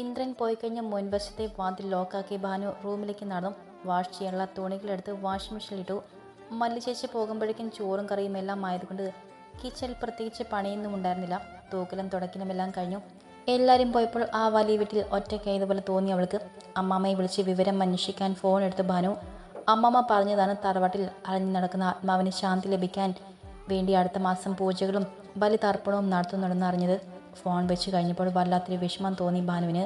ഇന്ദ്രൻ പോയി കഴിഞ്ഞ മുൻവശത്തെ വാതിൽ ലോക്കാക്കി ഭാനു റൂമിലേക്ക് നടന്നു. വാഷ് ചെയ്യാനുള്ള തുണികളെടുത്ത് വാഷിംഗ് മെഷീനിലിട്ടു മല്ലി ചേച്ചി പോകുമ്പോഴേക്കും ചോറും കറിയും എല്ലാം ആയതുകൊണ്ട് കിച്ചണിൽ പ്രത്യേകിച്ച് പണിയൊന്നും ഉണ്ടായിരുന്നില്ല. തൂക്കലും തുടക്കലും എല്ലാം കഴിഞ്ഞു. എല്ലാവരും പോയപ്പോൾ ആ വലിയ വീട്ടിൽ ഒറ്റയ്ക്കായതുപോലെ തോന്നി അവൾക്ക്. അമ്മാമ്മയെ വിളിച്ച് വിവരം അന്വേഷിക്കാൻ ഫോൺ എടുത്ത് ഭാനു. അമ്മമ്മ പറഞ്ഞതാണ് തറവാട്ടിൽ അലഞ്ഞു നടക്കുന്ന ആത്മാവിന് ശാന്തി ലഭിക്കാൻ വേണ്ടി അടുത്ത മാസം പൂജകളും ബലിതർപ്പണവും നടത്തുന്നുണ്ടെന്ന് അറിഞ്ഞത്. ഫോൺ വെച്ച് കഴിഞ്ഞപ്പോൾ വല്ലാത്തൊരു വിഷമം തോന്നി ഭാനുവിന്.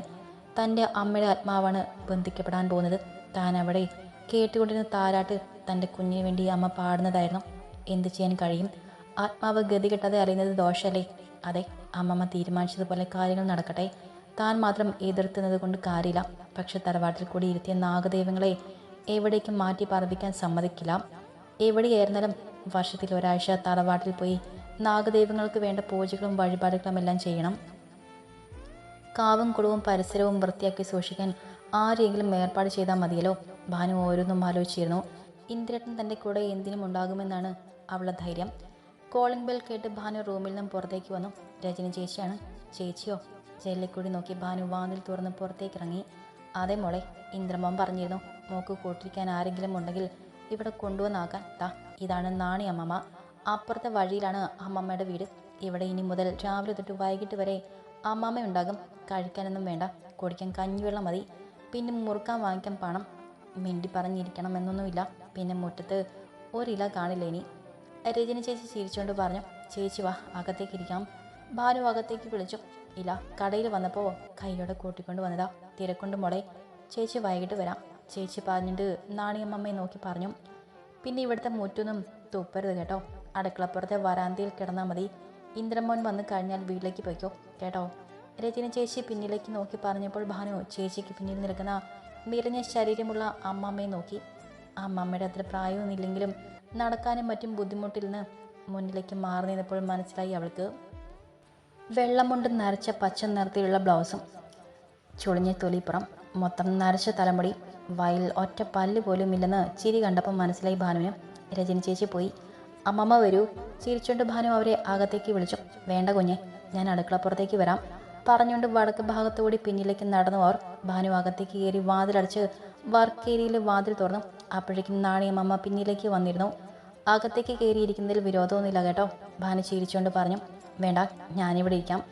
തന്റെ അമ്മയുടെ ആത്മാവാണ് ബന്ധിക്കപ്പെടാൻ പോകുന്നത്. താൻ അവിടെ കേട്ടുകൊണ്ടിരുന്ന താരാട്ട് തന്റെ കുഞ്ഞിന് വേണ്ടി അമ്മ പാടുന്നതായിരുന്നു. എന്ത് ചെയ്യാൻ കഴിയും? ആത്മാവ് ഗതി കിട്ടാതെ അറിയുന്നത് ദോഷമല്ലേ അതെ അമ്മമ്മ തീരുമാനിച്ചതുപോലെ കാര്യങ്ങൾ നടക്കട്ടെ. താൻ മാത്രം എതിർത്തുന്നത് കൊണ്ട് കാര്യമില്ല. പക്ഷെ തറവാട്ടിൽ കൂടി ഇരുത്തിയ നാഗദൈവങ്ങളെ എവിടേക്കും മാറ്റി പാർപ്പിക്കാൻ സമ്മതിക്കില്ല. എവിടെയായിരുന്നാലും വർഷത്തിൽ ഒരാഴ്ച തറവാട്ടിൽ പോയി നാഗദൈവങ്ങൾക്ക് വേണ്ട പൂജകളും വഴിപാടുകളും എല്ലാം ചെയ്യണം. കാവും കുളവും പരിസരവും വൃത്തിയാക്കി സൂക്ഷിക്കാൻ ആരെങ്കിലും ഏർപ്പാട് ചെയ്താൽ മതിയല്ലോ? ഭാനു ഓരോന്നും ആലോചിച്ചിരുന്നു. ഇന്ദ്രേട്ടൻ തന്റെ കൂടെ എന്തിനും ഉണ്ടാകുമെന്നാണ് അവളുടെ ധൈര്യം. കോളിംഗ് ബെൽ കേട്ട് ഭാനു റൂമിൽ നിന്നും പുറത്തേക്ക് വന്നു. രജനി ചേച്ചിയാണ്. ചേച്ചിയോ? ജയിലിൽ നോക്കി ഭാനു വാതിൽ തുറന്ന് പുറത്തേക്ക് ഇറങ്ങി. അതേ മോളെ ഇന്ദ്രമോൻ പറഞ്ഞിരുന്നു. മോക്ക് കൂട്ടിരിക്കാൻ ആരെങ്കിലും ഉണ്ടെങ്കിൽ ഇവിടെ കൊണ്ടുവന്നാക്കാൻ. താ ഇതാണ് നാണി അമ്മമ്മ അപ്പുറത്തെ വഴിയിലാണ് അമ്മമ്മയുടെ വീട്. ഇവിടെ ഇനി മുതൽ രാവിലെ തൊട്ട് വൈകിട്ട് വരെ അമ്മാമ്മ ഉണ്ടാകും. കഴിക്കാനൊന്നും വേണ്ട. കുടിക്കാൻ കഞ്ഞിവെള്ളം മതി. പിന്നെ മുറുക്കാൻ വാങ്ങിക്കാൻ പണം. മിണ്ടി പറഞ്ഞിരിക്കണം എന്നൊന്നുമില്ല. പിന്നെ മുറ്റത്ത് ഒരില കാണില്ല ഇനി? രജനി ചേച്ചി ചിരിച്ചുകൊണ്ട് പറഞ്ഞു ചേച്ചി വാ അകത്തേക്ക് ഇരിക്കാം. ഭാനു അകത്തേക്ക് വിളിച്ചു ഇല കടയിൽ വന്നപ്പോൾ കൈയോടെ കൂട്ടിക്കൊണ്ട് വന്നതാ. തിരക്കൊണ്ട് മോളെ. ചേച്ചി വൈകിട്ട് വരാം. ചേച്ചി പറഞ്ഞിട്ട് നാണിയമ്മമ്മയെ നോക്കി പറഞ്ഞു. പിന്നെ ഇവിടുത്തെ മുറ്റൊന്നും തുപ്പരുത് കേട്ടോ. അടുക്കളപ്പുറത്തെ വരാന്തയിൽ കിടന്നാൽ മതി. ഇന്ദ്രമോൻ വന്ന് കഴിഞ്ഞാൽ വീട്ടിലേക്ക് പോയിക്കോ കേട്ടോ? രജനി ചേച്ചി പിന്നിലേക്ക് നോക്കി പറഞ്ഞപ്പോൾ ഭാനു ചേച്ചിക്ക് പിന്നിൽ നിൽക്കുന്ന നിറഞ്ഞ ശരീരമുള്ള അമ്മാമ്മയെ നോക്കി. അമ്മാമ്മയുടെ അത്ര പ്രായമൊന്നുമില്ലെങ്കിലും നടക്കാനും മറ്റും ബുദ്ധിമുട്ടിൽ നിന്ന് മുന്നിലേക്ക് മാറി നിന്നപ്പോൾ മനസ്സിലായി അവൾക്ക് വെള്ളമുണ്ട് നരച്ച പച്ച നിറത്തിലുള്ള ബ്ലൗസും. ചുളിഞ്ഞ തൊലിപ്പുറം മൊത്തം നരച്ച തലമുടി വയൽ ഒറ്റ പല്ല് പോലും ഇല്ലെന്ന് ചിരി കണ്ടപ്പോൾ മനസ്സിലായി ഭാനുവിന്. രജനി ചേച്ചി പോയി. അമ്മമ്മ വരൂ. ചിരിച്ചുകൊണ്ട് ഭാനു അവരെ അകത്തേക്ക് വിളിച്ചു. വേണ്ട കുഞ്ഞെ ഞാൻ അടുക്കളപ്പുറത്തേക്ക് വരാം. പറഞ്ഞുകൊണ്ട് വടക്ക് ഭാഗത്തുകൂടി പിന്നിലേക്ക് നടന്നു അവർ ഭാനു അകത്തേക്ക് കയറി വാതിലടച്ച് വർക്ക് ഏരിയയിൽ വാതിൽ തുറന്നു. അപ്പോഴേക്കും നാണിയമ്മ പിന്നിലേക്ക് വന്നിരുന്നു. അകത്തേക്ക് കയറിയിരിക്കുന്നതിൽ വിരോധമൊന്നുമില്ല കേട്ടോ ഭാനു ചിരിച്ചുകൊണ്ട് പറഞ്ഞു. വേണ്ട ഞാനിവിടെ ഇരിക്കാം.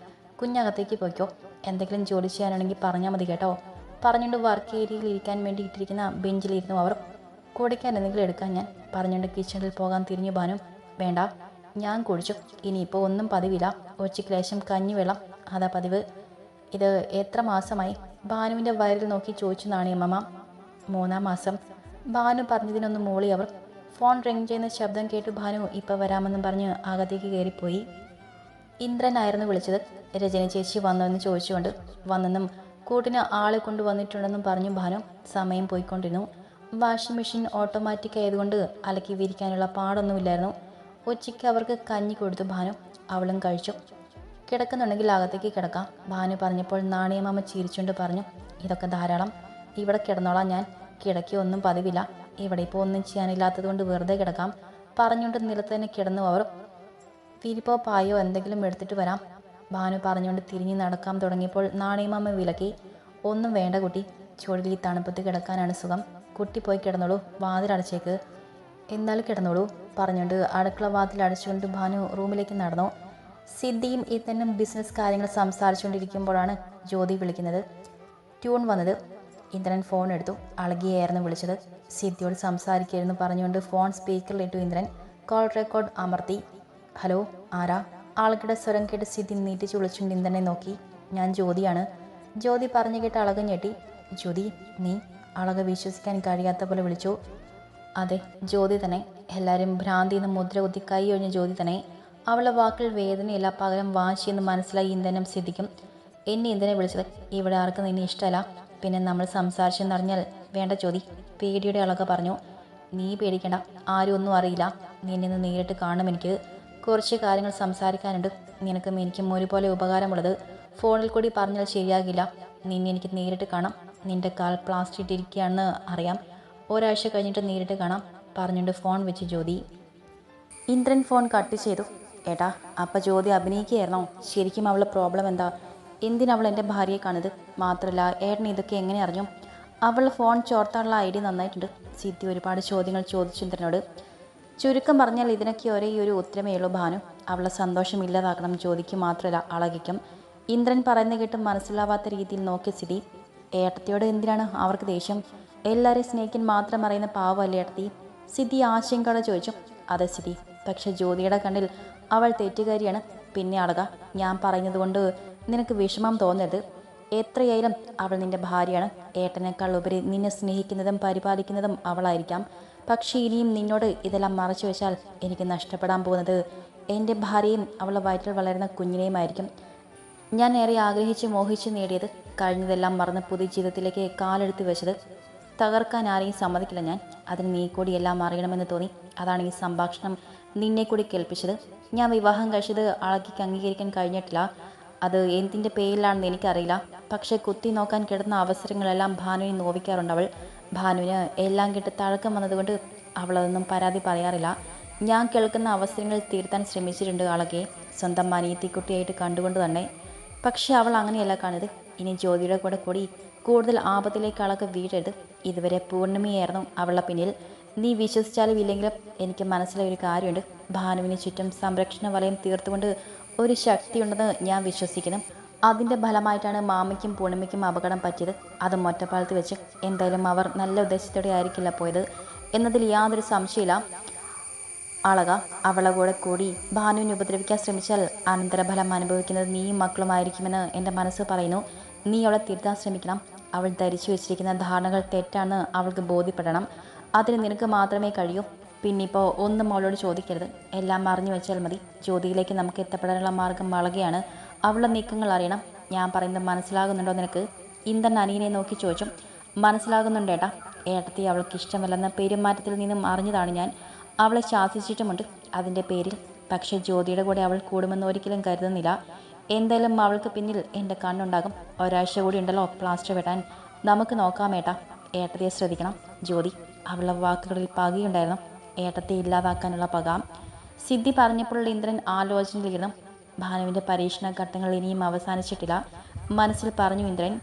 കുഞ്ഞകത്തേക്ക് പോയിക്കോ. എന്തെങ്കിലും ജോലി ചെയ്യാനാണെങ്കിൽ പറഞ്ഞാൽ മതി കേട്ടോ. പറഞ്ഞുകൊണ്ട് വർക്ക് ഏരിയയിൽ ഇരിക്കാൻ വേണ്ടി ഇട്ടിരിക്കുന്ന ബെഞ്ചിലിരുന്നു അവർ കുടിക്കാൻ എന്തെങ്കിലും എടുക്കാൻ ഞാൻ പറഞ്ഞുകൊണ്ട് കിച്ചണിൽ പോകാൻ തിരിഞ്ഞു ബാനു വേണ്ട ഞാൻ കുടിച്ചു. ഇനിയിപ്പോൾ ഒന്നും പതിവില്ല. ഉച്ചയ്ക്ക് ലേശം കഞ്ഞിവെള്ളം. അതാ പതിവ്. ഇത് എത്ര മാസമായി? ബാനുവിന്റെ വയറിൽ നോക്കി ചോദിച്ചു നാണിയമ്മ മൂന്നാം മാസം. ബാനു പറഞ്ഞതിനൊന്ന് മോളി അവർ. ഫോൺ റിങ് ചെയ്യുന്ന ശബ്ദം കേട്ട് ഭാനു ഇപ്പോൾ വരാമെന്നും പറഞ്ഞ് അകത്തേക്ക് കയറിപ്പോയി. ഇന്ദ്രനായിരുന്നു വിളിച്ചത്. രജന ചേച്ചി വന്നോന്ന് ചോദിച്ചുകൊണ്ട് വന്നെന്നും കൂട്ടിന് ആളെ കൊണ്ടുവന്നിട്ടുണ്ടെന്നും പറഞ്ഞു ഭാനു. സമയം പോയിക്കൊണ്ടിരുന്നു. വാഷിംഗ് മെഷീൻ ഓട്ടോമാറ്റിക് ആയതുകൊണ്ട് അലക്കി വിരിക്കാനുള്ള പാടൊന്നുമില്ലായിരുന്നു. ഉച്ചയ്ക്ക് അവർക്ക് കഞ്ഞി കൊടുത്തു ഭാനു. അവളും കഴിച്ചു. കിടക്കുന്നുണ്ടെങ്കിൽ അകത്തേക്ക് കിടക്കാം. ഭാനു പറഞ്ഞപ്പോൾ നാണിയമ്മ ചിരിച്ചുകൊണ്ട് പറഞ്ഞു ഇതൊക്കെ ധാരാളം. ഇവിടെ കിടന്നോളാം ഞാൻ. കിടക്കി ഒന്നും പതിവില്ല. ഇവിടെ ഇപ്പോൾ ഒന്നും ചെയ്യാനില്ലാത്തതുകൊണ്ട് വെറുതെ കിടക്കാം. പറഞ്ഞുകൊണ്ട് നിലത്ത് തന്നെ കിടന്നു അവർ. തിരിപ്പോ പായോ എന്തെങ്കിലും എടുത്തിട്ട് വരാം. ഭാനു പറഞ്ഞുകൊണ്ട് തിരിഞ്ഞ് നടക്കാൻ തുടങ്ങിയപ്പോൾ നാണയമാമ വിലക്കി ഒന്നും വേണ്ട കുട്ടി. ചുഴലി തണുപ്പത്ത് കിടക്കാനാണ് സുഖം. കുട്ടി പോയി കിടന്നോളൂ വാതിലടച്ചേക്ക് എന്നാൽ കിടന്നോളൂ പറഞ്ഞുകൊണ്ട് അടുക്കള വാതിൽ അടച്ചുകൊണ്ട് ഭാനു റൂമിലേക്ക് നടന്നു. സിദ്ധിയും ഇത്തന്നും ബിസിനസ് കാര്യങ്ങൾ സംസാരിച്ചുകൊണ്ടിരിക്കുമ്പോഴാണ് ജ്യോതി വിളിക്കുന്നത്. ട്യൂൺ വന്നത്. ഇന്ദ്രൻ ഫോൺ എടുത്തു. അളകിയായിരുന്നു വിളിച്ചത്. സിദ്ധിയോട് സംസാരിക്കുകയായിരുന്നു പറഞ്ഞുകൊണ്ട് ഫോൺ സ്പീക്കറിൽ ഇട്ടു ഇന്ദ്രൻ. കോൾ റെക്കോർഡ് അമർത്തി. ഹലോ ആരാ? ആളുകളുടെ സ്വരം കേട്ട് സിദ്ധി നീട്ടിച്ച് വിളിച്ചുകൊണ്ട് ഇന്ദ്രനെ നോക്കി. ഞാൻ ജ്യോതിയാണ്. ജ്യോതി പറഞ്ഞു കേട്ട് അളകഞ്ഞെട്ടി ഞെട്ടി. ജ്യോതി നീ? അളക വിശ്വസിക്കാൻ കഴിയാത്ത പോലെ വിളിച്ചു. അതെ ജ്യോതി തന്നെ. എല്ലാവരും ഭ്രാന്തി എന്ന് മുദ്ര കുത്തി കൈ ഒഴിഞ്ഞ ജ്യോതി തന്നെ. അവളുടെ വാക്കിൽ വേദനയില്ല പകരം വാശിയെന്ന് മനസ്സിലായി ഇന്ധനം സിദ്ധിക്കും. എന്നെ ഇന്ധനെ വിളിച്ചത് ഇവിടെ ആർക്കും നിന്നെ ഇഷ്ടമല്ല. പിന്നെ നമ്മൾ സംസാരിച്ചെന്നറിഞ്ഞാൽ വേണ്ട ജ്യോതി. പേടിയുടെ അളക പറഞ്ഞു. നീ പേടിക്കണ്ട ആരും ഒന്നും അറിയില്ല. നിന്നെ ഇന്ന് നേരിട്ട് കാണും എനിക്ക്. കുറച്ച് കാര്യങ്ങൾ സംസാരിക്കാനുണ്ട്. നിനക്കും എനിക്കും ഒരുപോലെ ഉപകാരമുള്ളത്. ഫോണിൽ കൂടി പറഞ്ഞാൽ ശരിയാകില്ല. നിന്നെ എനിക്ക് നേരിട്ട് കാണാം. നിന്റെ കാൽ പ്ലാസ്റ്റിക് ഇട്ടിരിക്കുകയാണെന്ന് അറിയാം. ഒരാഴ്ച കഴിഞ്ഞിട്ട് നേരിട്ട് കാണാം പറഞ്ഞുകൊണ്ട് ഫോൺ വെച്ച് ജ്യോതി. ഇന്ദ്രൻ ഫോൺ കട്ട് ചെയ്തു. ഏട്ടാ അപ്പം ജ്യോതി അഭിനയിക്കുകയായിരുന്നോ? ശരിക്കും അവളെ പ്രോബ്ലം എന്താ? എന്തിനവൾ എന്റെ ഭാര്യയെ കാണുന്നത്? മാത്രമല്ല ഏട്ടൻ ഇതൊക്കെ എങ്ങനെ അറിഞ്ഞു? അവൾ ഫോൺ ചോർത്താനുള്ള ഐഡിയ നന്നായിട്ടുണ്ട്. സിദ്ധി ഒരുപാട് ചോദ്യങ്ങൾ ചോദിച്ചു ഇന്ദ്രനോട്. ചുരുക്കം പറഞ്ഞാൽ ഇതിനൊക്കെ ഒരേ ഒരു ഉത്തരമേ ഉള്ളൂ ഭാനു. അവളെ സന്തോഷം ഇല്ലാതാക്കണം ജ്യോതിക്ക് മാത്രമല്ല അളകിക്കും. ഇന്ദ്രൻ പറയുന്ന കേട്ട് മനസ്സിലാവാത്ത രീതിയിൽ നോക്കിയ സ്ഥിതി ഏട്ടത്തിയോട് എന്തിനാണ് അവർക്ക് ദേഷ്യം? എല്ലാവരെയും സ്നേഹിക്കാൻ മാത്രം അറിയുന്ന പാവമല്ലേ ഏട്ടത്തി? സിദ്ധി ആശങ്കയോടെ ചോദിച്ചു. അതെ സിദ്ധി പക്ഷെ ജ്യോതിയുടെ കണ്ണിൽ അവൾ തെറ്റുകാരിയാണ്. പിന്നെ അളക ഞാൻ പറഞ്ഞതുകൊണ്ട് നിനക്ക് വിഷമം തോന്നരുത്. എത്രയായാലും അവൾ നിന്റെ ഭാര്യയാണ്. ഏട്ടനേക്കാൾ ഉപരി നിന്നെ സ്നേഹിക്കുന്നതും പരിപാലിക്കുന്നതും അവളായിരിക്കാം. പക്ഷേ ഇനിയും നിന്നോട് ഇതെല്ലാം മറച്ചു വെച്ചാൽ എനിക്ക് നഷ്ടപ്പെടാൻ പോകുന്നത് എന്റെ ഭാര്യയും അവളുടെ വയറ്റിൽ വളരുന്ന കുഞ്ഞിനെയുമായിരിക്കും. ഞാൻ ഏറെ ആഗ്രഹിച്ച് മോഹിച്ച് നേടിയത് കഴിഞ്ഞതെല്ലാം മറന്ന് പുതിയ ജീവിതത്തിലേക്ക് കാലെടുത്ത് വെച്ചത് തകർക്കാൻ ആരെയും സമ്മതിക്കില്ല ഞാൻ. അതിന് നീ കൂടി എല്ലാം അറിയണമെന്ന് തോന്നി. അതാണ് ഈ സംഭാഷണം നിന്നെ കൂടി കേൾപ്പിച്ചത്. ഞാൻ വിവാഹം കഴിച്ചത് അളക്കിക്ക് അംഗീകരിക്കാൻ കഴിഞ്ഞിട്ടില്ല. അത് എന്തിന്റെ പേരിലാണെന്ന് എനിക്കറിയില്ല. പക്ഷേ കുത്തി നോക്കാൻ കിടന്ന അവസരങ്ങളെല്ലാം ഭാനുവിനെ നോവിക്കാറുണ്ട് അവൾ. ഭാനുവിന് എല്ലാം കിട്ടി തഴക്കം വന്നതുകൊണ്ട് അവളതൊന്നും പരാതി പറയാറില്ല. ഞാൻ കേൾക്കുന്ന അവസരങ്ങൾ തീർത്താൻ ശ്രമിച്ചിട്ടുണ്ട് അളകെ. സ്വന്തം അനിയത്തിക്കുട്ടിയായിട്ട് കണ്ടുകൊണ്ട് തന്നെ പക്ഷെ അവൾ അങ്ങനെയല്ല കാണുന്നത്. ഇനി ജ്യോതിയുടെ കൂടെ കൂടി കൂടുതൽ ആപത്തിലേക്ക് അളക്ക് വീഴരുത്. ഇതുവരെ പൂർണിമയായിരുന്നു അവളുടെ പിന്നിൽ. നീ വിശ്വസിച്ചാലും ഇല്ലെങ്കിലും എനിക്ക് മനസ്സിലായ ഒരു കാര്യമുണ്ട്. ഭാനുവിന് ചുറ്റും സംരക്ഷണ വലയം തീർത്തുകൊണ്ട് ഒരു ശക്തിയുണ്ടെന്ന് ഞാൻ വിശ്വസിക്കുന്നു. അതിന്റെ ഫലമായിട്ടാണ് മാമയ്ക്കും പൂർണിമയ്ക്കും അപകടം പറ്റിയത്. അത് മൊറ്റപ്പാലത്ത് വെച്ച് എന്തായാലും അവർ നല്ല ഉദ്ദേശത്തോടെ ആയിരിക്കില്ല പോയത്. എന്നതിൽ യാതൊരു സംശയമില്ല അളക അവളെ കൂടെ കൂടി ഭാനുവിനെ ഉപദ്രവിക്കാൻ ശ്രമിച്ചാൽ അനന്തരഫലം അനുഭവിക്കുന്നത് നീയും മക്കളുമായിരിക്കുമെന്ന് എന്റെ മനസ്സ് പറയുന്നു. നീ അവളെ തിരുത്താൻ ശ്രമിക്കണം. അവൾ ധരിച്ചു വെച്ചിരിക്കുന്ന ധാരണകൾ തെറ്റാണ് അവൾക്ക് ബോധ്യപ്പെടണം. അതിന് നിനക്ക് മാത്രമേ കഴിയൂ. പിന്നിപ്പോൾ ഒന്നും അവളോട് ചോദിക്കരുത്. എല്ലാം അറിഞ്ഞു വെച്ചാൽ മതി. ജ്യോതിയിലേക്ക് നമുക്ക് എത്തപ്പെടാനുള്ള മാർഗം വളകയാണ്. അവളുടെ നീക്കങ്ങൾ അറിയണം. ഞാൻ പറയുന്നത് മനസ്സിലാകുന്നുണ്ടോ നിനക്ക്? ഇന്ദ്രൻ അനിയനെ നോക്കി ചോദിച്ചു. മനസ്സിലാകുന്നുണ്ടേട്ടാ ഏട്ടത്തി അവൾക്ക് ഇഷ്ടമല്ലെന്ന പെരുമാറ്റത്തിൽ നിന്നും അറിഞ്ഞതാണ് ഞാൻ. അവളെ ശാസിച്ചിട്ടുമുണ്ട്. അതിന്റെ പേരിൽ. പക്ഷേ ജ്യോതിയുടെ കൂടെ അവൾ കൂടുമെന്ന് ഒരിക്കലും കരുതുന്നില്ല. എന്തായാലും അവൾക്ക് പിന്നിൽ എന്റെ കണ്ണുണ്ടാകും. ഒരാഴ്ച കൂടി ഉണ്ടല്ലോ പ്ലാസ്റ്റർ വെട്ടാൻ. നമുക്ക് നോക്കാം ഏട്ടാ. ഏട്ടത്തെ ശ്രദ്ധിക്കണം. ജ്യോതി അവളുടെ വാക്കുകളിൽ പകയുണ്ടായിരുന്നു. ഏട്ടത്തെ ഇല്ലാതാക്കാനുള്ള പക. സിദ്ധി പറഞ്ഞപ്പോൾ ഇന്ദ്രൻ ആലോചനയിലിരുന്നു. ഭാനുവിന്റെ പരീക്ഷണ ഘട്ടങ്ങൾ ഇനിയും അവസാനിച്ചിട്ടില്ല. മനസ്സിൽ പറഞ്ഞു ഇന്ദ്രൻ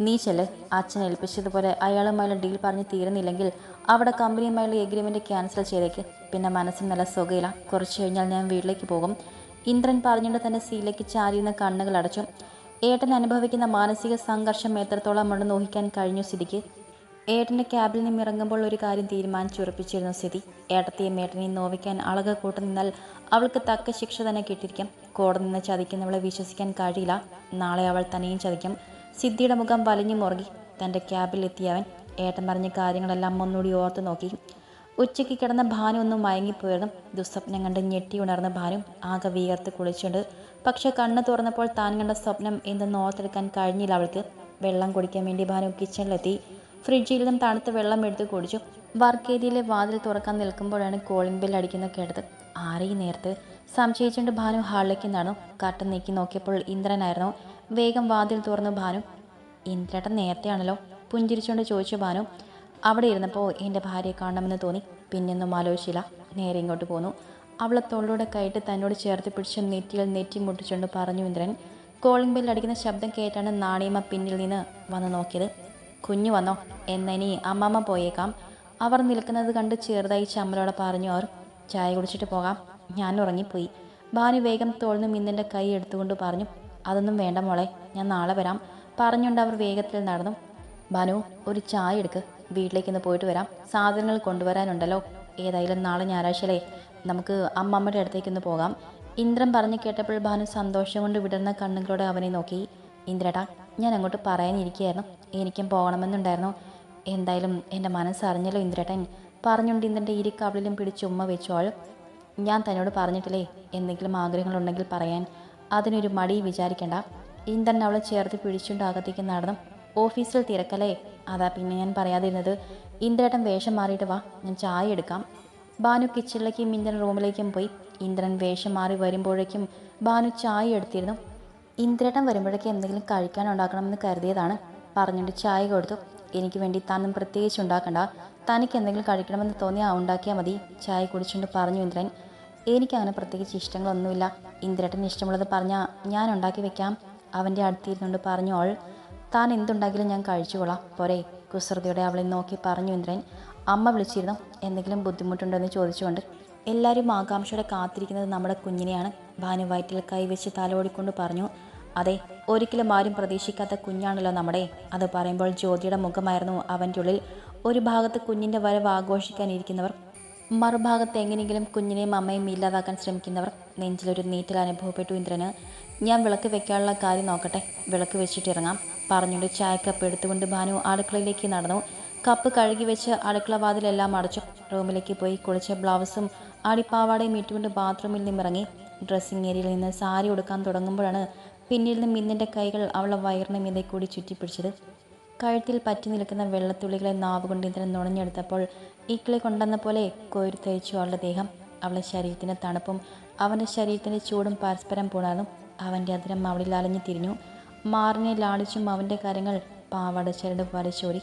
നീ ചെല്ലെ അച്ഛൻ ഏൽപ്പിച്ചതുപോലെ അയാളുമായുള്ള ഡീൽ പറഞ്ഞ് തീരുന്നില്ലെങ്കിൽ അവിടെ കമ്പനിയുമായുള്ള എഗ്രിമെന്റ് ക്യാൻസൽ ചെയ്തേക്ക്. പിന്നെ മനസ്സിന് നല്ല സുഖയില്ല. കുറച്ച് കഴിഞ്ഞാൽ ഞാൻ വീട്ടിലേക്ക് പോകും. ഇന്ദ്രൻ പറഞ്ഞുകൊണ്ട് തന്നെ സീലേക്ക് ചാരിയുന്ന കണ്ണുകൾ അടച്ചു. ഏട്ടൻ അനുഭവിക്കുന്ന മാനസിക സംഘർഷം എത്രത്തോളം ഉണ്ടെന്ന് ഊഹിക്കാൻ കഴിഞ്ഞു സ്ഥിതിക്ക്. ഏട്ടന്റെ ക്യാബിൽ നിന്ന് ഇറങ്ങുമ്പോൾ ഒരു കാര്യം തീരുമാനിച്ചുറപ്പിച്ചിരുന്നു സ്ഥിതി. ഏട്ടത്തെയും ഏട്ടനെയും നോവിക്കാൻ അളക കൂട്ടു നിന്നാൽ അവൾക്ക് തക്ക ശിക്ഷ തന്നെ കിട്ടിയിരിക്കും. കോടതി നിന്ന് ചതിക്കുന്നവളെ വിശ്വസിക്കാൻ കഴിയില്ല. നാളെ അവൾ തന്നെയും ചതിക്കും. സിദ്ധിയുടെ മുഖം വലിഞ്ഞു മുറുകി. തന്റെ ക്യാബിൽ എത്തിയവൻ ഏട്ടൻ പറഞ്ഞ കാര്യങ്ങളെല്ലാം ഒന്നുകൂടി ഓർത്ത് നോക്കി. ഉച്ചയ്ക്ക് കിടന്ന ഭാനു ഒന്നും മയങ്ങിപ്പോയതും ദുസ്വപ്നം കണ്ട് ഞെട്ടി ഉണർന്ന ഭാനു ആകെ വിയർത്ത് കുളിച്ചുണ്ട് പക്ഷെ കണ്ണ് തുറന്നപ്പോൾ താൻ കണ്ട സ്വപ്നം എന്തെന്ന് ഓർത്തെടുക്കാൻ കഴിഞ്ഞില്ല അവൾക്ക്. വെള്ളം കുടിക്കാൻ വേണ്ടി ഭാനു കിച്ചണിലെത്തി. ഫ്രിഡ്ജിൽ നിന്നും തണുത്ത വെള്ളം എടുത്ത് കുടിച്ചു. വർക്ക് ഏരിയയിലെ വാതിൽ തുറക്കാൻ നിൽക്കുമ്പോഴാണ് കോളിംഗ് ബെൽ അടിക്കുന്ന കേട്ടത്. ആരെയും നേരത്ത് സംശയിച്ചുകൊണ്ട് ഭാനു ഹാളിലേക്ക് നടന്നു. കട്ടൻ നീക്കി നോക്കിയപ്പോൾ ഇന്ദ്രനായിരുന്നു. വേഗം വാതിൽ തുറന്നു ഭാനു. ഇന്ദ്രേട്ടൻ നേരത്തെയാണല്ലോ പുഞ്ചിരിച്ചുകൊണ്ട് ചോദിച്ചു ഭാനു. അവിടെ ഇരുന്നപ്പോൾ എന്റെ ഭാര്യയെ കാണണമെന്ന് തോന്നി. പിന്നൊന്നും ആലോചിച്ചില്ല. നേരെ ഇങ്ങോട്ട് പോന്നു. അവളെ തൊള്ളൂടെ കയറ്റി തന്നോട് ചേർത്ത് പിടിച്ച് നെറ്റിയിൽ നെറ്റി മുട്ടിച്ചുകൊണ്ട് പറഞ്ഞു ഇന്ദ്രൻ കോളിംഗ് ബെൽ അടിക്കുന്ന ശബ്ദം കേട്ടാണ് നാണിയമ്മ പിന്നിൽ നിന്ന് വന്ന് നോക്കിയത്. കുഞ്ഞു വന്നോ? എന്നനി അമ്മമ്മ പോയേക്കാം. അവർ നിൽക്കുന്നത് കണ്ട് ചെറുതായി ചമ്മലോടെ പറഞ്ഞു അവർ ചായ കുടിച്ചിട്ട് പോകാം. ഞാൻ ഉറങ്ങിപ്പോയി. ഭാനു വേഗം തോളിന് മിന്നിന്റെ കൈ എടുത്തുകൊണ്ട് പറഞ്ഞു അതൊന്നും വേണ്ട മോളെ ഞാൻ നാളെ വരാം. പറഞ്ഞുകൊണ്ട് അവർ വേഗത്തിൽ നടന്നു. ഭാനു ഒരു ചായ എടുക്ക്. വീട്ടിലേക്ക് ഇന്ന് പോയിട്ട് വരാം. സാധനങ്ങൾ കൊണ്ടുവരാനുണ്ടല്ലോ. ഏതായാലും നാളെ ഞായറാഴ്ചയിലേ നമുക്ക് അമ്മമ്മയുടെ അടുത്തേക്കൊന്ന് പോകാം. ഇന്ദ്രൻ പറഞ്ഞു കേട്ടപ്പോൾ ഭാനു സന്തോഷം കൊണ്ട് വിടർന്ന കണ്ണുകളോടെ അവനെ നോക്കി. ഇന്ദ്രേട്ടാ ഞാൻ അങ്ങോട്ട് പറയാനിരിക്കുകയായിരുന്നു. എനിക്കും പോകണമെന്നുണ്ടായിരുന്നു. എന്തായാലും എന്റെ മനസ്സറിഞ്ഞല്ലോ ഇന്ദ്രേട്ടൻ. പറഞ്ഞുകൊണ്ട് ഇന്ദ്രന്റെ ഇരിക്കാവിലും പിടിച്ച് ഉമ്മ വെച്ചോൾ. ഞാൻ തന്നോട് പറഞ്ഞിട്ടില്ലേ എന്തെങ്കിലും ആഗ്രഹങ്ങളുണ്ടെങ്കിൽ പറയാൻ. അതിനൊരു മടി വിചാരിക്കണ്ട. ഇന്ദ്രൻ അവളെ ചേർത്ത് പിടിച്ചുകൊണ്ട് അകത്തേക്ക് നടന്നു ഓഫീസിൽ തിരക്കല്ലേ? അതാ പിന്നെ ഞാൻ പറയാതിരുന്നത്. ഇന്ദ്രേട്ടൻ വേഷം മാറിയിട്ട് വാ ഞാൻ ചായ എടുക്കാം. ബാനു കിച്ചണിലേക്കും ഇന്ദ്രൻ റൂമിലേക്കും പോയി. ഇന്ദ്രൻ വേഷം മാറി വരുമ്പോഴേക്കും ബാനു ചായ എടുത്തിരുന്നു. ഇന്ദ്രേട്ടൻ വരുമ്പോഴേക്കും എന്തെങ്കിലും കഴിക്കാൻ ഉണ്ടാക്കണമെന്ന് കരുതിയതാണ്. പറഞ്ഞിട്ട് ചായ കൊടുത്തു. എനിക്ക് വേണ്ടി താനും പ്രത്യേകിച്ച് ഉണ്ടാക്കണ്ട. തനിക്ക് എന്തെങ്കിലും കഴിക്കണമെന്ന് തോന്നിയാൽ ഉണ്ടാക്കിയാൽ മതി. ചായ കുടിച്ചുകൊണ്ട് പറഞ്ഞു ഇന്ദ്രൻ. എനിക്കങ്ങനെ പ്രത്യേകിച്ച് ഇഷ്ടങ്ങളൊന്നുമില്ല. ഇന്ദ്രട്ടൻ ഇഷ്ടമുള്ളത് പറഞ്ഞാൽ ഞാൻ ഉണ്ടാക്കി വെക്കാം. അവന്റെ അടുത്തിരുന്നുകൊണ്ട് പറഞ്ഞു അവൾ താൻ എന്തുണ്ടാക്കിയാലും ഞാൻ കഴിച്ചുകൊള്ളാം. പോരെ. കുസൃതിയോടെ അവളെ നോക്കി പറഞ്ഞു ഇന്ദ്രൻ അമ്മ വിളിച്ചിരുന്നു. എന്തെങ്കിലും ബുദ്ധിമുട്ടുണ്ടോ എന്ന് ചോദിച്ചുകൊണ്ട് എല്ലാവരും ആകാംക്ഷയോടെ കാത്തിരിക്കുന്നത് നമ്മുടെ കുഞ്ഞിനെയാണ്. ഭാനു വയറ്റിൽ കൈവച്ച് തലോടിക്കൊണ്ട് പറഞ്ഞു അതെ ഒരിക്കലും ആരും പ്രതീക്ഷിക്കാത്ത കുഞ്ഞാണല്ലോ നമ്മുടെ. അത് പറയുമ്പോൾ ജ്യോതിയുടെ മുഖമായിരുന്നു അവന്റെ ഉള്ളിൽ ഒരു ഭാഗത്ത് കുഞ്ഞിന്റെ വരവ് ആഘോഷിക്കാനിരിക്കുന്നവർ മറുഭാഗത്ത് എങ്ങനെയെങ്കിലും കുഞ്ഞിനെയും അമ്മയും ഇല്ലാതാക്കാൻ ശ്രമിക്കുന്നവർ നെഞ്ചിലൊരു നീറ്റൽ അനുഭവപ്പെട്ടു ഇന്ദ്രന്. ഞാൻ വിളക്ക് വെക്കാനുള്ള കാര്യം നോക്കട്ടെ. വിളക്ക് വെച്ചിട്ട് ഇറങ്ങാം. പറഞ്ഞുകൊണ്ട് ചായക്കപ്പ് എടുത്തുകൊണ്ട് ഭാനു അടുക്കളയിലേക്ക് നടന്നു. കപ്പ് കഴുകി വെച്ച് അടുക്കള വാതിലെല്ലാം അടച്ചു. റൂമിലേക്ക് പോയി കുളിച്ച ബ്ലൗസും അടിപ്പാവാടയും ഇട്ടുകൊണ്ട് ബാത്റൂമിൽ നിന്നിറങ്ങി ഡ്രസ്സിംഗ് ഏരിയയിൽ നിന്ന് സാരി ഉടുക്കാൻ തുടങ്ങുമ്പോഴാണ് പിന്നിൽ നിന്ന് മിന്നിന്റെ കൈകൾ അവളെ വയറിന് മീതെ കൂടി ചുറ്റിപ്പിടിച്ചത്. കഴുത്തിൽ പറ്റി നിൽക്കുന്ന വെള്ളത്തുള്ളികളെ നാവുകൊണ്ട് ഇന്ദ്രൻ നുണഞ്ഞെടുത്തപ്പോൾ ഈക്കിളി കൊണ്ടെന്ന പോലെ കോരിത്തയച്ചു അവളുടെ ദേഹം. അവളുടെ ശരീരത്തിന്റെ തണുപ്പും അവന്റെ ശരീരത്തിന്റെ ചൂടും പരസ്പരം പുണർന്നു. അവന്റെ അതിരം അവളിൽ അലഞ്ഞു തിരിഞ്ഞു. മാറിനെ ലാളിച്ചും അവന്റെ കരങ്ങൾ പാവാട ചരട് വലിച്ചോടി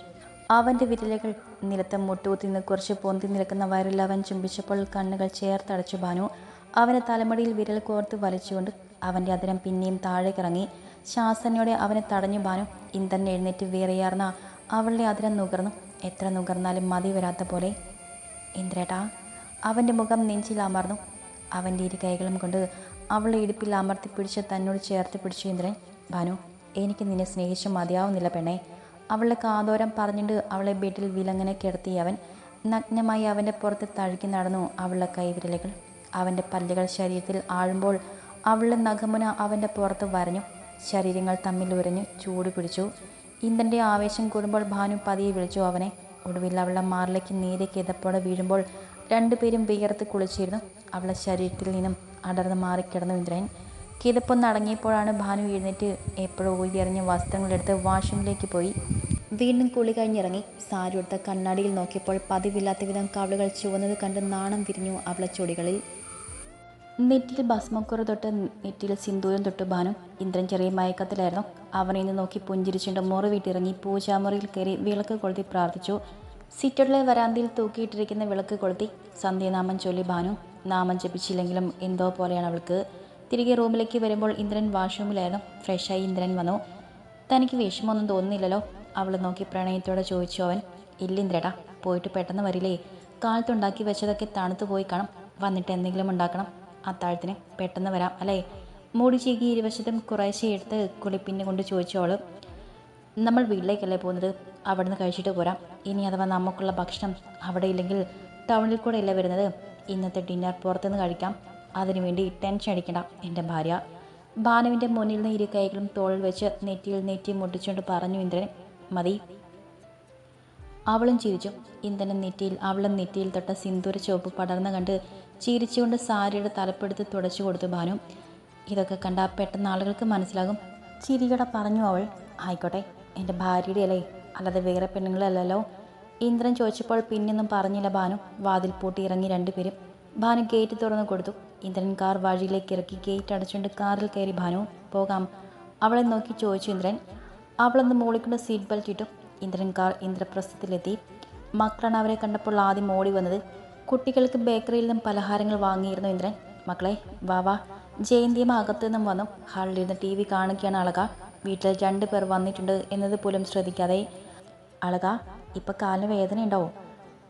അവന്റെ വിരലുകൾ നിലത്ത് മുട്ടുകുത്തി നിന്ന് കുറച്ച് പൊന്തി നിൽക്കുന്ന വയറിൽ അവൻ ചുംബിച്ചപ്പോൾ കണ്ണുകൾ ചേർത്തടച്ചു ഭാനു അവന്റെ തലമുടിയിൽ വിരൽ കോർത്ത് വലിച്ചുകൊണ്ട് അവന്റെ അതിരം പിന്നെയും താഴേക്കിറങ്ങി. ശാസനയോടെ അവനെ തടഞ്ഞു ഭാനു ഇന്ദ്രൻ എഴുന്നേറ്റ് വേറെയാർന്ന അവളുടെ അതിരം നുകർന്നു. എത്ര നുകർന്നാലും മതി വരാത്ത പോലെ. ഇന്ദ്രേട്ടാ അവന്റെ മുഖം നെഞ്ചിൽ അമർന്നു. അവന്റെ ഇരു കൈകളും കൊണ്ട് അവളെ ഇടുപ്പിൽ അമർത്തി പിടിച്ച് തന്നോട് ചേർത്ത് പിടിച്ചു ഇന്ദ്രൻ. ഭാനു എനിക്ക് നിന്നെ സ്നേഹിച്ചു മതിയാവുന്നില്ല പെണ്ണെ. അവളുടെ കാതോരം പറഞ്ഞിട്ട് അവളെ ബെഡിൽ വിലങ്ങനെ കിടത്തി അവൻ നഗ്നമായി അവന്റെ പുറത്ത് തഴുകി നടന്നു അവളുടെ കൈവിരലുകൾ. അവന്റെ പല്ലുകൾ ശരീരത്തിൽ ആഴുമ്പോൾ അവളുടെ നഖമുന അവന്റെ പുറത്ത് വരഞ്ഞു. ശരീരങ്ങൾ തമ്മിൽ ഉരഞ്ഞു ചൂട് പിടിച്ചു. ഇന്ദ്രന്റെ ആവേശം കൂടുമ്പോൾ ഭാനു പതിയെ വിളിച്ചു അവനെ. ഒടുവിൽ അവളുടെ മാറിലേക്ക് നേരെ കിതപ്പോടെ വീഴുമ്പോൾ രണ്ടുപേരും വിയർത്ത് കുളിച്ചിരുന്നു. അവളുടെ ശരീരത്തിൽ നിന്നും അടർന്ന് മാറിക്കിടന്നു ഇന്ദ്രൻ. കിതപ്പൊന്ന് അടങ്ങിയപ്പോഴാണ് ഭാനു എഴുന്നേറ്റ് എപ്പോഴും ഉയർന്ന വസ്ത്രങ്ങളെടുത്ത് വാഷ്റൂമിലേക്ക് പോയി. വീണ്ടും കുളി കഴിഞ്ഞിറങ്ങി. സാരി എടുത്ത കണ്ണാടിയിൽ നോക്കിയപ്പോൾ പതിവില്ലാത്ത വിധം കവളുകൾ ചുവന്നത് കണ്ട് നാണം വിരിഞ്ഞു അവളെ ചൊടികളിൽ. നെറ്റിൽ ഭസ്മക്കുറ തൊട്ട് നെറ്റിൽ സിന്ദൂരം തൊട്ട് ഭാനു ഇന്ദ്രൻ ചെറിയ മയക്കത്തിലായിരുന്നു. അവനെ നിന്ന് നോക്കി പുഞ്ചിരിച്ചുകൊണ്ട് മുറി വീട്ടിറങ്ങി പൂജാമുറിയിൽ കയറി വിളക്ക് കൊളുത്തി പ്രാർത്ഥിച്ചു. സിറ്റഡിലെ വരാന്തയിൽ തൂക്കിയിട്ടിരിക്കുന്ന വിളക്ക് കൊളുത്തി സന്ധ്യനാമം ചൊല്ലി ഭാനു നാമം ജപിച്ചില്ലെങ്കിലും എന്തോ പോലെയാണ് അവൾക്ക്. തിരികെ റൂമിലേക്ക് വരുമ്പോൾ ഇന്ദ്രൻ വാഷ്റൂമിലായിരുന്നു. ഫ്രഷായി ഇന്ദ്രൻ വന്നു. തനിക്ക് വിഷമമൊന്നും തോന്നുന്നില്ലല്ലോ? അവൾ നോക്കി പ്രണയത്തോടെ ചോദിച്ചു അവൻ. ഇല്ല ഇന്ദ്രടാ പോയിട്ട് പെട്ടെന്ന് വരില്ലേ? കാലത്തുണ്ടാക്കി വെച്ചതൊക്കെ തണുത്തു പോയി കാണും. വന്നിട്ട് എന്തെങ്കിലും ഉണ്ടാക്കണം. അത്താഴത്തിന് പെട്ടെന്ന് വരാം അല്ലേ? മൂടി ചീകി ഇരുവശത്തും കുറേശ്ശെ എടുത്ത് കുളിപ്പിന്നെ കൊണ്ട് ചോദിച്ചോളും. നമ്മൾ വീട്ടിലേക്കല്ലേ പോകുന്നത്? അവിടുന്ന് കഴിച്ചിട്ട് പോരാം. ഇനി അഥവാ നമുക്കുള്ള ഭക്ഷണം അവിടെ ഇല്ലെങ്കിൽ ടൗണിൽ കൂടെ അല്ലേ വരുന്നത്? ഇന്നത്തെ ഡിന്നർ പുറത്തുനിന്ന് കഴിക്കാം. അതിനുവേണ്ടി ടെൻഷൻ അടിക്കണ്ട എന്റെ ഭാര്യ. ഭാനുവിന്റെ മുന്നിൽ നിന്ന് ഇരു കൈകളും തോളിൽ വെച്ച് നെറ്റിയിൽ നെറ്റി മുട്ടിച്ചുകൊണ്ട് പറഞ്ഞു ഇന്ദ്രൻ മതി. അവളും ചിരിച്ചു. ഇന്ദ്രൻ നെറ്റിയിൽ അവളും നെറ്റിയിൽ തൊട്ട സിന്ദൂര ചുവപ്പ് പടർന്നു കണ്ട് ചിരിച്ചുകൊണ്ട് സാരിയുടെ തലപ്പെടുത്ത് തുടച്ചു കൊടുത്തു ഭാനു. ഇതൊക്കെ കണ്ട പെട്ടെന്ന് ആളുകൾക്ക് മനസ്സിലാകും. ചിരികട പറഞ്ഞു അവൾ ആയിക്കോട്ടെ എന്റെ ഭാര്യയുടെ അല്ലേ അല്ലാതെ വേറെ പെണ്ണുങ്ങളല്ലല്ലോ ഇന്ദ്രൻ ചോദിച്ചപ്പോൾ പിന്നൊന്നും പറഞ്ഞില്ല ഭാനു. വാതിൽ പൂട്ടി ഇറങ്ങി രണ്ടുപേരും. ഭാനു ഗേറ്റ് തുറന്നു കൊടുത്തു. ഇന്ദ്രൻ കാർ വഴിയിലേക്ക് ഇറക്കി ഗേറ്റ് അടച്ചുകൊണ്ട് കാറിൽ കയറി ഭാനു പോകാം. അവളെ നോക്കി ചോദിച്ചു ഇന്ദ്രൻ. അവളൊന്ന് മൂളിക്കൊണ്ട് സീറ്റ് ബെൽറ്റ് ഇട്ടു. ഇന്ദ്രൻ കാർ ഇന്ദ്രപ്രസ്ഥത്തിലെത്തി. മക്കളാണ് അവരെ കണ്ടപ്പോൾ ആദ്യം ഓടി വന്നത്. കുട്ടികൾക്ക് ബേക്കറിയിൽ നിന്നും പലഹാരങ്ങൾ വാങ്ങിയിരുന്നു ഇന്ദ്രൻ. മക്കളെ വാവാ ജയന്തിയമ്മ അകത്തു നിന്നും വന്നു. ഹാളിലിരുന്ന് ടി വി കാണുകയാണ് അളക. വീട്ടിൽ രണ്ട് പേർ വന്നിട്ടുണ്ട് എന്നത് പോലും ശ്രദ്ധിക്കാതെ. അളക ഇപ്പം കാലിന് വേദന ഉണ്ടാവോ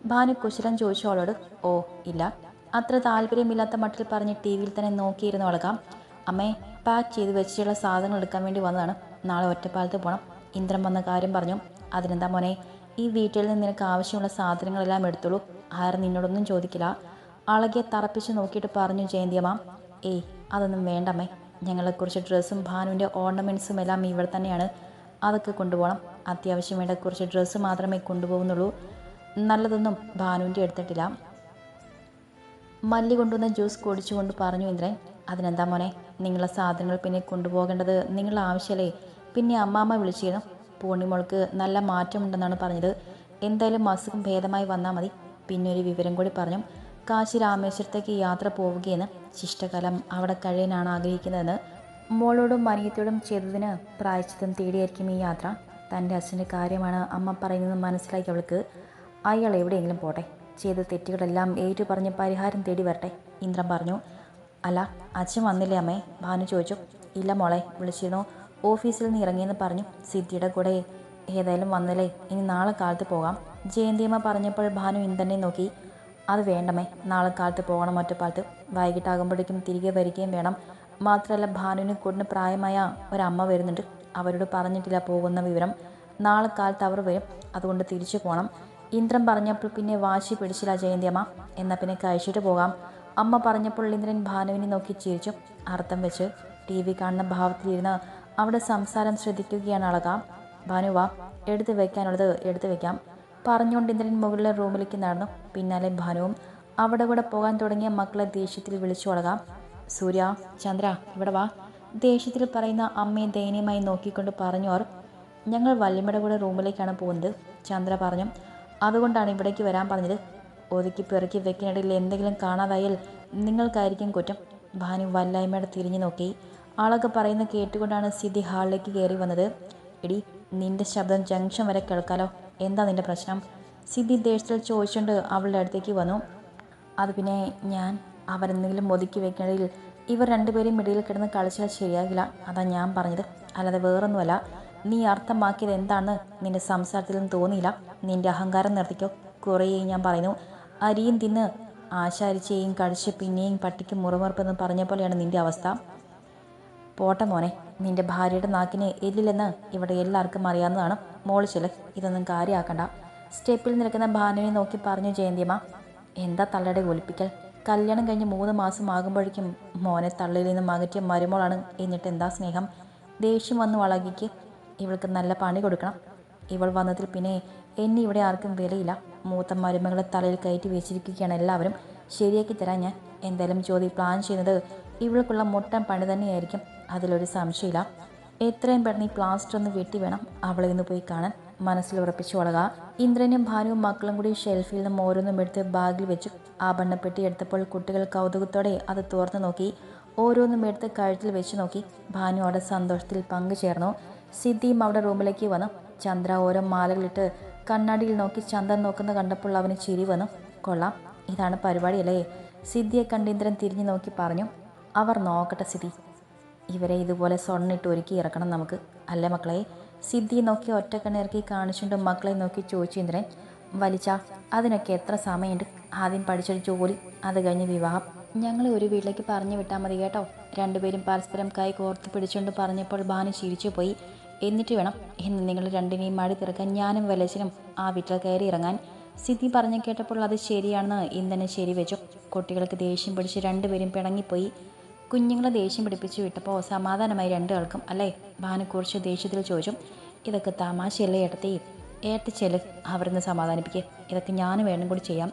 ഭാനു കുശലം ചോദിച്ചു അവളോട്. ഓ ഇല്ല. അത്ര താല്പര്യമില്ലാത്ത മട്ടിൽ പറഞ്ഞ് ടി വിയിൽ തന്നെ നോക്കിയിരുന്നു അളക. അമ്മേ പാക്ക് ചെയ്ത് വെച്ചിട്ടുള്ള സാധനങ്ങൾ എടുക്കാൻ വേണ്ടി വന്നതാണ്. നാളെ ഒറ്റപ്പാലത്ത് പോകണം ഇന്ദ്രൻ വന്ന കാര്യം പറഞ്ഞു. അതിനെന്താ മോനെ ഈ വീട്ടിൽ നിന്ന് നിനക്ക് ആവശ്യമുള്ള സാധനങ്ങളെല്ലാം എടുത്തോളൂ. ആരും നിന്നോടൊന്നും ചോദിക്കില്ല. അളകെ തറപ്പിച്ച് നോക്കിയിട്ട് പറഞ്ഞു ജയന്തിയമ്മ ഏയ് അതൊന്നും വേണ്ടമ്മേ. ഞങ്ങളെക്കുറിച്ച് ഡ്രസ്സും ഭാനുവിന്റെ ഓർണമെന്റ്സും എല്ലാം ഇവിടെ തന്നെയാണ്. അതൊക്കെ കൊണ്ടുപോകണം. അത്യാവശ്യം വേണ്ട കുറച്ച് ഡ്രസ്സ് മാത്രമേ കൊണ്ടുപോകുന്നുള്ളൂ. നല്ലതൊന്നും ഭാനുവിന്റെ എടുത്തിട്ടില്ല മല്ലി കൊണ്ടുവന്ന ജ്യൂസ് കുടിച്ചുകൊണ്ട് പറഞ്ഞു ഇന്ദ്രൻ അതിനെന്താ മോനെ? നിങ്ങളെ സാധനങ്ങൾ പിന്നെ കൊണ്ടുപോകേണ്ടത് നിങ്ങളുടെ ആവശ്യമല്ലേ? പിന്നെ അമ്മാമ്മ വിളിച്ചിരുന്നു. പൂർണിമോൾക്ക് നല്ല മാറ്റമുണ്ടെന്നാണ് പറഞ്ഞത്. എന്തായാലും അസുഖം ഭേദമായി വന്നാൽ മതി. പിന്നെ ഒരു വിവരം കൂടി പറഞ്ഞു. കാശി രാമേശ്വരത്തേക്ക് യാത്ര പോവുകയെന്ന് ശിഷ്ടകാലം അവിടെ കഴിയാനാണ് ആഗ്രഹിക്കുന്നതെന്ന് മോളോടും മനിയത്തോടും ചെയ്തതിന് പ്രായച്ചിത്തം തേടിയായിരിക്കും ഈ യാത്ര. തന്റെ അച്ഛന്റെ കാര്യമാണ് അമ്മ പറയുന്നത് മനസ്സിലാക്കി അവൾക്ക്. അയാൾ എവിടെയെങ്കിലും പോട്ടെ. ചെയ്ത തെറ്റുകളെല്ലാം ഏറ്റു പറഞ്ഞ് പരിഹാരം തേടി വരട്ടെ ഇന്ദ്രൻ പറഞ്ഞു. അല്ല അച്ഛൻ വന്നില്ലേ അമ്മേ? ഭാനു ചോദിച്ചു. ഇല്ല മോളെ വിളിച്ചിരുന്നു. ഓഫീസിൽ നിന്ന് ഇറങ്ങിയെന്ന് പറഞ്ഞു. സിദ്ധിയുടെ കൂടെ ഏതായാലും വന്നില്ലേ? ഇനി നാളെ കാലത്ത് പോകാം. ജയന്തിയമ്മ പറഞ്ഞപ്പോൾ ഭാനു ഇന്ദ്രനെ നോക്കി അത് വേണ്ടമേ നാളെ കാലത്ത് പോകണം ഒറ്റപ്പാലത്ത്. വൈകിട്ടാകുമ്പോഴേക്കും തിരികെ വരികയും വേണം. മാത്രമല്ല ഭാനുവിന് കൂടിന് പ്രായമായ ഒരമ്മ വരുന്നുണ്ട്. അവരോട് പറഞ്ഞിട്ടില്ല പോകുന്ന വിവരം. നാളെ കാലത്ത് അവർ വരും. അതുകൊണ്ട് തിരിച്ചു പോകണം ഇന്ദ്രൻ പറഞ്ഞപ്പോൾ പിന്നെ വാശി പിടിച്ചില്ല ജയന്തിയമ്മ. എന്നാൽ പിന്നെ കഴിച്ചിട്ട് പോകാം. അമ്മ പറഞ്ഞപ്പോൾ ഇന്ദ്രൻ ഭാനുവിനെ നോക്കി ചിരിച്ചു. അർത്ഥം വെച്ച് ടി വി കാണുന്ന ഭാവത്തിലിരുന്ന് അവിടെ സംസാരം ശ്രദ്ധിക്കുകയാണ് അളക. ഭാനു വാ എടുത്തു വെക്കാനുള്ളത് എടുത്തു വെക്കാം. പറഞ്ഞുകൊണ്ട് ഇന്ദ്രൻ മുകളിലെ റൂമിലേക്ക് നടന്നു. പിന്നാലെ ഭാനുവും അവിടെ കൂടെ പോകാൻ തുടങ്ങിയ മക്കളെ ദേഷ്യത്തിൽ വിളിച്ചു അളകാം സൂര്യ ചന്ദ്ര ഇവിടെ വാ. ദേഷ്യത്തിൽ പറയുന്ന അമ്മയെ ദയനീയമായി നോക്കിക്കൊണ്ട് പറഞ്ഞു അവർ ഞങ്ങൾ വല്യമ്മയുടെ കൂടെ റൂമിലേക്കാണ് പോകുന്നത് ചന്ദ്ര പറഞ്ഞു. അതുകൊണ്ടാണ് ഇവിടേക്ക് വരാൻ പറഞ്ഞത്. ഒതുക്കി പെറുക്കി വെക്കിനിടയിൽ എന്തെങ്കിലും കാണാതായാൽ നിങ്ങൾക്കായിരിക്കും കുറ്റം. ഭാനു വല്ലായ്മയുടെ തിരിഞ്ഞു നോക്കി. ആളൊക്കെ പറയുന്ന കേട്ടുകൊണ്ടാണ് സിദ്ധി ഹാളിലേക്ക് കയറി വന്നത്. എടി നിന്റെ ശബ്ദം ജംഗ്ഷൻ വരെ കേൾക്കാലോ. എന്താ നിന്റെ പ്രശ്നം? സിദ്ധി ദേഷ്യത്തിൽ ചോദിച്ചുകൊണ്ട് അവളുടെ അടുത്തേക്ക് വന്നു. അത് പിന്നെ ഞാൻ അവരെന്തെങ്കിലും ഒതുക്കി വെക്കണതിൽ ഇവർ രണ്ടുപേരും ഇടയിൽ കിടന്ന് കളിച്ചാൽ ശരിയാകില്ല. അതാ ഞാൻ പറഞ്ഞത്. അല്ലാതെ വേറൊന്നുമല്ല. നീ അർത്ഥമാക്കിയത് എന്താണെന്ന് നിന്റെ സംസാരത്തിൽ നിന്ന് തോന്നിയില്ല. നിന്റെ അഹങ്കാരം നിർത്തിക്കോ. കുറേ ഞാൻ പറയുന്നു. അരിയും തിന്ന് ആശാരിച്ചേയും കഴിച്ച് പിന്നെയും പട്ടിക്ക് മുറമുറപ്പെന്ന് പറഞ്ഞ പോലെയാണ് നിന്റെ അവസ്ഥ. പോട്ടെ മോനെ നിന്റെ ഭാര്യയുടെ നാക്കിനെ എല്ലില്ലെന്ന് ഇവിടെ എല്ലാവർക്കും അറിയാവുന്നതാണ്. മോൾ ചില ഇതൊന്നും കാര്യമാക്കണ്ട സ്റ്റെപ്പിൽ നിൽക്കുന്ന ഭാനുവിനെ നോക്കി പറഞ്ഞു ജയന്തിയമ്മ എന്താ തള്ളയുടെ ഒലിപ്പിക്കൽ? കല്യാണം കഴിഞ്ഞ് മൂന്ന് മാസം ആകുമ്പോഴേക്കും മോനെ തള്ളിയിൽ നിന്നും അകറ്റിയ മരുമോളാണ് എന്നിട്ട് എന്താ സ്നേഹം? ദേഷ്യം വന്ന് വളകിക്ക് ഇവൾക്ക് നല്ല പണി കൊടുക്കണം. ഇവൾ വന്നതിൽ പിന്നെ എന്നെ ഇവിടെ ആർക്കും വിലയില്ല. മൂത്ത മരുമകളെ തലയിൽ കയറ്റി വെച്ചിരിക്കുകയാണ് എല്ലാവരും. ശരിയാക്കി തരാൻ ഞാൻ. എന്തായാലും ജ്യോതി പ്ലാൻ ചെയ്യുന്നത് ഇവൾക്കുള്ള മുട്ടൻ പണി തന്നെയായിരിക്കും. അതിലൊരു സംശയമില്ല. എത്രയും പെട്ടെന്ന് ഈ പ്ലാസ്റ്റർ ഒന്ന് വെട്ടി വേണം അവളെ ഒന്ന് പോയി കാണാൻ. മനസ്സിൽ ഉറപ്പിച്ചു വളക. ഇന്ദ്രനും ഭാനുവും മക്കളും കൂടി ഷെൽഫിൽ നിന്നും ഓരോന്നും എടുത്ത് ബാഗിൽ വെച്ചു ആഭരണപ്പെട്ടി എടുത്തപ്പോൾ കുട്ടികൾ കൗതുകത്തോടെ അത് തുറന്നു നോക്കി. ഓരോന്നും എടുത്ത് കഴുത്തിൽ വെച്ച് നോക്കി. ഭാനു അവിടെ സന്തോഷത്തിൽ പങ്കുചേർന്നു സിദ്ധിയും അവിടെ റൂമിലേക്ക് വന്നു. ചന്ദ്ര ഓരോ മാലകളിട്ട് കണ്ണാടിയിൽ നോക്കി ചന്ദ്രൻ നോക്കുന്ന കണ്ടപ്പോൾ അവന് ചിരി വന്നു. കൊള്ളാം. ഇതാണ് പരിപാടിയല്ലേ? സിദ്ധിയെ കണ്ട് ഇന്ദ്രൻ തിരിഞ്ഞു നോക്കി പറഞ്ഞു. അവർ നോക്കട്ടെ സിദ്ധി. ഇവരെ ഇതുപോലെ സ്വർണിട്ട് ഒരുക്കി ഇറക്കണം നമുക്ക്. അല്ല മക്കളെ സിദ്ധി നോക്കി ഒറ്റക്കണ്ണിറക്കി കാണിച്ചുകൊണ്ട് മക്കളെ നോക്കി ചോദിച്ചിന്ദ്രൻ വലിച്ച അതിനൊക്കെ എത്ര സമയമുണ്ട്? ആദ്യം പഠിച്ചൊരു ജോലി അത് കഴിഞ്ഞ് വിവാഹം. ഞങ്ങൾ ഒരു വീട്ടിലേക്ക് പറഞ്ഞു വിട്ടാൽ മതി കേട്ടോ. രണ്ടുപേരും പരസ്പരം കൈ കോർത്ത് പിടിച്ചുകൊണ്ട് പറഞ്ഞപ്പോൾ ബാനു ചിരിച്ചു പോയി. എന്നിട്ട് വേണം ഇന്ന് നിങ്ങൾ രണ്ടിനെയും മടി തീർക്കാൻ ഞാനും വലച്ചനും ആ വീട്ടിൽ കയറി ഇറങ്ങാൻ. സിദ്ധി പറഞ്ഞു കേട്ടപ്പോൾ അത് ശരിയാണെന്ന് ഇന്ധനെ ശരി വെച്ചു. കുട്ടികൾക്ക് ദേഷ്യം പിടിച്ച് രണ്ടുപേരും പിണങ്ങിപ്പോയി. കുഞ്ഞുങ്ങളെ ദേഷ്യം പിടിപ്പിച്ച് വിട്ടപ്പോൾ സമാധാനമായി രണ്ടാൾക്കും അല്ലേ? ഭാനു കുറച്ച് ദേഷ്യത്തിൽ ചോദിച്ചു. ഇതൊക്കെ തമാശയല്ലേ ഏട്ടത്തി? ഏട്ടത്തി ചെൽ അവരെന്ന് സമാധാനിപ്പിക്കുക ഇതൊക്കെ ഞാനും വേണം കൂടി ചെയ്യാം.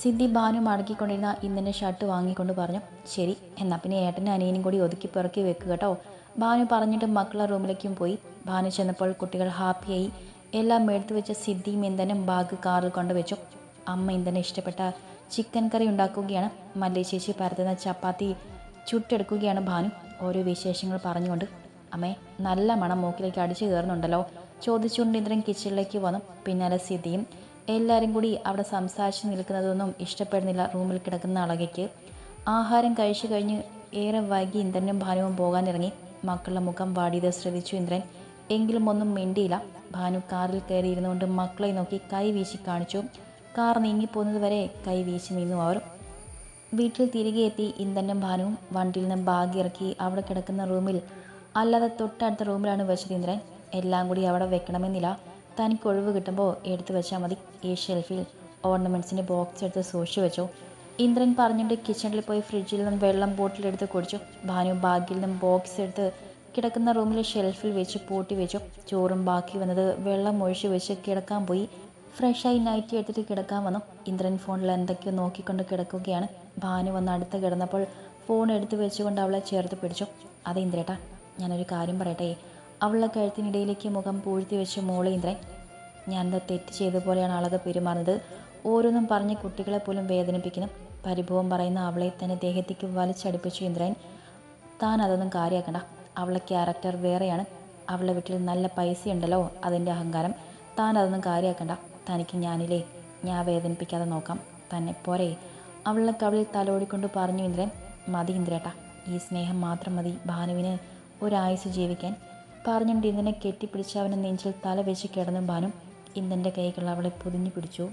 സിദ്ധി ഭാനു മടക്കിക്കൊണ്ടിരുന്ന ഇന്നിന്റെ ഷർട്ട് വാങ്ങിക്കൊണ്ട് പറഞ്ഞു ശരി എന്നാൽ പിന്നെ ഏട്ടനും അനിയനും കൂടി ഒതുക്കി പിറക്കി വെക്കുക കേട്ടോ. ഭാനു പറഞ്ഞിട്ട് മക്കളെ റൂമിലേക്കും പോയി. ഭാനു ചെന്നപ്പോൾ കുട്ടികൾ ഹാപ്പിയായി. എല്ലാം എടുത്തു വെച്ച സിദ്ധിയും ഇന്ധനും ബാഗ് കാറിൽ കൊണ്ടുവച്ചു അമ്മ ഇന്ധനം ഇഷ്ടപ്പെട്ട ചിക്കൻ കറി ഉണ്ടാക്കുകയാണ്. മല്ലി ചേച്ചി പരത്തുന്ന ചപ്പാത്തി ചുട്ടെടുക്കുകയാണ് ഭാനു. ഓരോ വിശേഷങ്ങൾ പറഞ്ഞുകൊണ്ട് അമ്മേ നല്ല മണം മൂക്കിലേക്ക് അടിച്ചു കയറുന്നുണ്ടല്ലോ. ചോദിച്ചുകൊണ്ട് ഇന്ദ്രൻ കിച്ചണിലേക്ക് വന്നു. പിന്നാലെ സിദ്ധിയും എല്ലാവരും കൂടി അവിടെ സംസാരിച്ച് നിൽക്കുന്നതൊന്നും ഇഷ്ടപ്പെടുന്നില്ല റൂമിൽ കിടക്കുന്ന അളകയ്ക്ക്. ആഹാരം കഴിച്ചു കഴിഞ്ഞ് ഏറെ വൈകി ഇന്ദ്രനും ഭാനുവും പോകാനിറങ്ങി. മക്കളുടെ മുഖം വാടിയത് ശ്രദ്ധിച്ചു ഇന്ദ്രൻ. എങ്കിലും ഒന്നും മിണ്ടിയില്ല. ഭാനു കാറിൽ കയറിയിരുന്നുകൊണ്ട് മക്കളെ നോക്കി കൈ വീശി കാണിച്ചു. കാർ നീങ്ങിപ്പോകുന്നത് വരെ കൈ വീശി നിന്നു അവർ. വീട്ടിൽ തിരികെ എത്തി ഇന്ദനും ഭാനുവും വണ്ടിയിൽ നിന്ന് ബാഗ് ഇറക്കി അവിടെ കിടക്കുന്ന റൂമിൽ അല്ലാതെ തൊട്ടടുത്ത റൂമിലാണ് വെച്ചത് ഇന്ദ്രൻ. എല്ലാം കൂടി അവിടെ വെക്കണമെന്നില്ല. തനിക്ക് ഒഴിവ് കിട്ടുമ്പോൾ എടുത്തു വെച്ചാൽ മതി. ഈ ഷെൽഫിൽ ഓർണമെന്റ്സിന്റെ ബോക്സ് എടുത്ത് സൂക്ഷിച്ചു വെച്ചു. ഇന്ദ്രൻ പറഞ്ഞിട്ട് കിച്ചണിൽ പോയി ഫ്രിഡ്ജിൽ നിന്നും വെള്ളം ബോട്ടിലെടുത്ത് കുടിച്ചു. ഭാനു ബാഗിൽ നിന്നും ബോക്സ് എടുത്ത് കിടക്കുന്ന റൂമിലെ ഷെൽഫിൽ വെച്ച് പൂട്ടി വെച്ചു. ചോറും ബാക്കി വന്നത് വെള്ളം ഒഴിച്ച് വെച്ച് കിടക്കാൻ പോയി. ഫ്രഷായി നൈറ്റി എടുത്തിട്ട് കിടക്കാൻ വന്നു. ഇന്ദ്രൻ ഫോണിൽ എന്തൊക്കെയോ നോക്കിക്കൊണ്ട് കിടക്കുകയാണ്. ഭാനു വന്ന് അടുത്ത് കിടന്നപ്പോൾ ഫോൺ എടുത്തു വെച്ചുകൊണ്ട് അവളെ ചേർത്ത് പിടിച്ചു. അതെ ഇന്ദ്രേട്ടാ ഞാനൊരു കാര്യം പറയട്ടെ. അവളുടെ കഴുത്തിനിടയിലേക്ക് മുഖം പൂഴ്ത്തി വെച്ച് മോളെ ഇന്ദ്രൻ. ഞാനെന്താ തെറ്റ് ചെയ്ത പോലെയാണ് ആളൊക്കെ പെരുമാറുന്നത്. ഓരോന്നും പറഞ്ഞ് കുട്ടികളെ പോലും വേദനിപ്പിക്കുന്നു. പരിഭവം പറയുന്ന അവളെ തന്നെ ദേഹത്തേക്ക് വലിച്ചടിപ്പിച്ചു ഇന്ദ്രൻ. താൻ അതൊന്നും കാര്യമാക്കണ്ട അവളെ ക്യാരക്ടർ വേറെയാണ്. അവളുടെ വീട്ടിൽ നല്ല പൈസയുണ്ടല്ലോ അതിന്റെ അഹങ്കാരം. താൻ അതൊന്നും കാര്യമാക്കണ്ട തനിക്ക് ഞാനില്ലേ? ഞാൻ വേദനിപ്പിക്കാതെ നോക്കാം. തന്നെ പോരെ. അവളുടെ കവിളിൽ തലോടിക്കൊണ്ട് പറഞ്ഞു ഇന്ദ്രൻ മതി ഇന്ദ്രേട്ടാ ഈ സ്നേഹം മാത്രം മതി. ഭാനുവിന് ഒരായുസ് ജീവിക്കാൻ. പറഞ്ഞുകൊണ്ട് ഇന്ദ്രനെ കെട്ടിപ്പിടിച്ച് അവനെ നെഞ്ചിൽ തല വെച്ച് കിടന്നു ഭാനു. ഇന്ദ്രന്റെ കൈകൾ അവളെ പൊതിഞ്ഞു പിടിച്ചു.